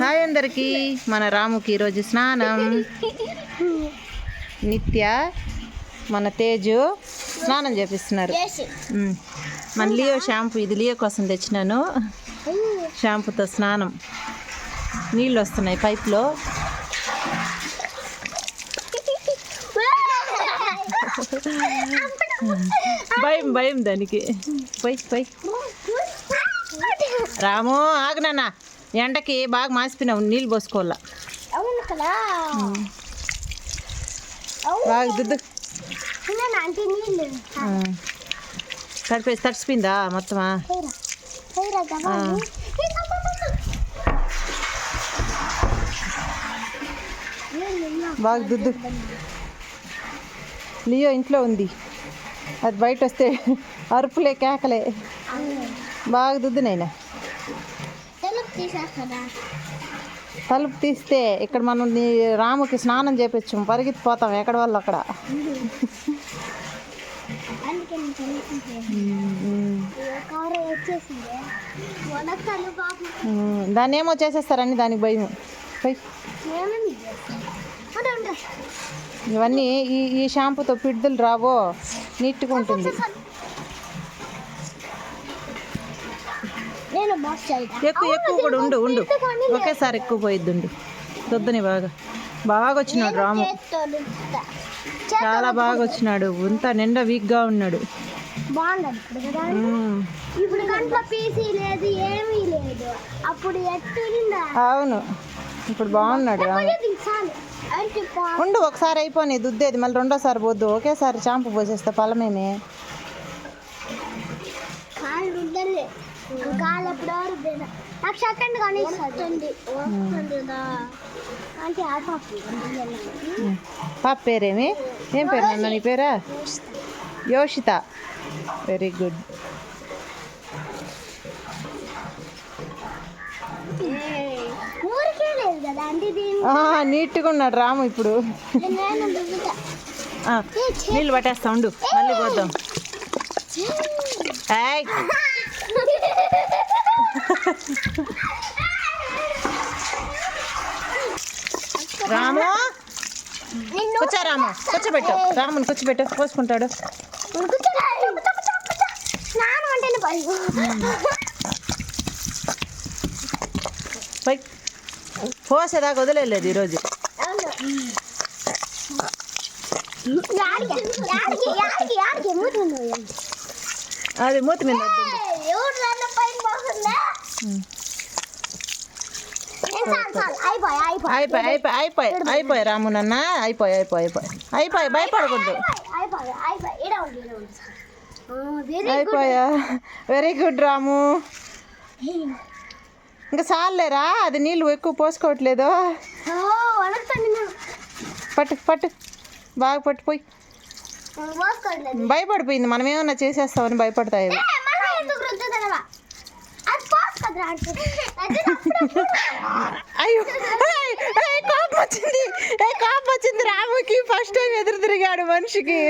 Hi అందరికీ. మన రాముకి ఈరోజు స్నానం. నిత్య మన తేజు స్నానం చేపిస్తున్నారు. మన లియో షాంపూ ఇది లియో కోసం తెచ్చినాను. షాంపూతో స్నానం. నీళ్ళు వస్తున్నాయి పైప్లో. భయం భయం దానికి. పై పై రాము ఆగనన్నా ఎండకి బాగా మాసిపోయినావు నీళ్ళు పోసుకోవాలా? అవును కదా. బాగా దుద్దు. తడిపేసి తడిసిపోయిందా మొత్తమా? బాగా దుద్దు. లియో ఇంట్లో ఉంది. అది బయట వస్తే అరుపులే కేకలే. బాగా దుద్దు నైనా. తెలుపు తీస్తే ఇక్కడ మనం రాముకి స్నానం చేపించాం పరిగెత్తిపోతాం ఎక్కడ వాళ్ళు అక్కడ. దాన్ని ఏమో చేసేస్తారని దానికి భయం. ఇవన్నీ ఈ ఈ షాంపూతో పిడ్దులు రావో నీట్గా ఉంటుంది. ఎక్కువ ఎక్కువ కూడా ఉండు ఉండు. ఒకేసారి ఎక్కువ పోయిద్ది ఉండు దొద్దని బాగా బాగా వచ్చినాడు రాము. చాలా బాగా వచ్చినాడు. ఇంత నిండా వీక్గా ఉన్నాడు. బాగుండదు ఇప్పుడు కదా? ఉమ్, ఇప్పుడు కంట్లో పీసీ లేదు ఏమీ లేదు. అప్పుడు ఎట్టు నిండా? అవును. ఇప్పుడు బాగున్నాడు ఉండు ఒకసారి అయిపోయి దుద్దేది. మళ్ళీ రెండోసారి పోద్దు. ఒకేసారి షాంపూ పోసేస్తే పొలమేనే. నాకు సెకండ్ కానీ వస్తుంది అంటే పాప. పేరేమి? ఏం పేరు నాన్న నీ పేరా? యోషిత. వెరీ గుడ్ నీట్గా ఉన్నాడు రాము ఇప్పుడు. నీళ్ళు పట్టేస్తా ఉండు. మళ్ళీ పోద్దాం. ఏయ్, రాము? కూర్చో రాము కూర్చోబెట్టు. రాముని కూర్చోబెట్టు పోసుకుంటాడు. పోసేదాకా వదిలేదు ఈరోజు. అది మూతి మీద వద్దు. ఎవరు నన్ను పైన పోతుందా నేను చాలు చాలు అయిపోయి అయిపోయి. అయిపోయి అయిపోయి అయిపోయి. అయిపోయి రాము నాన్న. అయిపోయి అయిపోయి అయిపోయి. భయపడకూడదు. అయిపోయి వెరీ గుడ్ రాము. ఇంకా చాలేరా అది నీళ్ళు ఎక్కువ పోసుకోవట్లేదు? పట్టు పట్టు. బాగా పట్టుపోయి భయపడిపోయింది. మనం ఏమన్నా చేసేస్తామని భయపడతాయి ఏ, మళ్ళా ఎందుకు రుద్దుతున్నావా అది పోసుకోదురా అంటే అది అప్పుడప్పుడు అయ్యో. కోపం వచ్చింది ఏ కోపం వచ్చింది రాముకి. ఫస్ట్ టైం ఎదురు తిరిగాడు మనిషికి.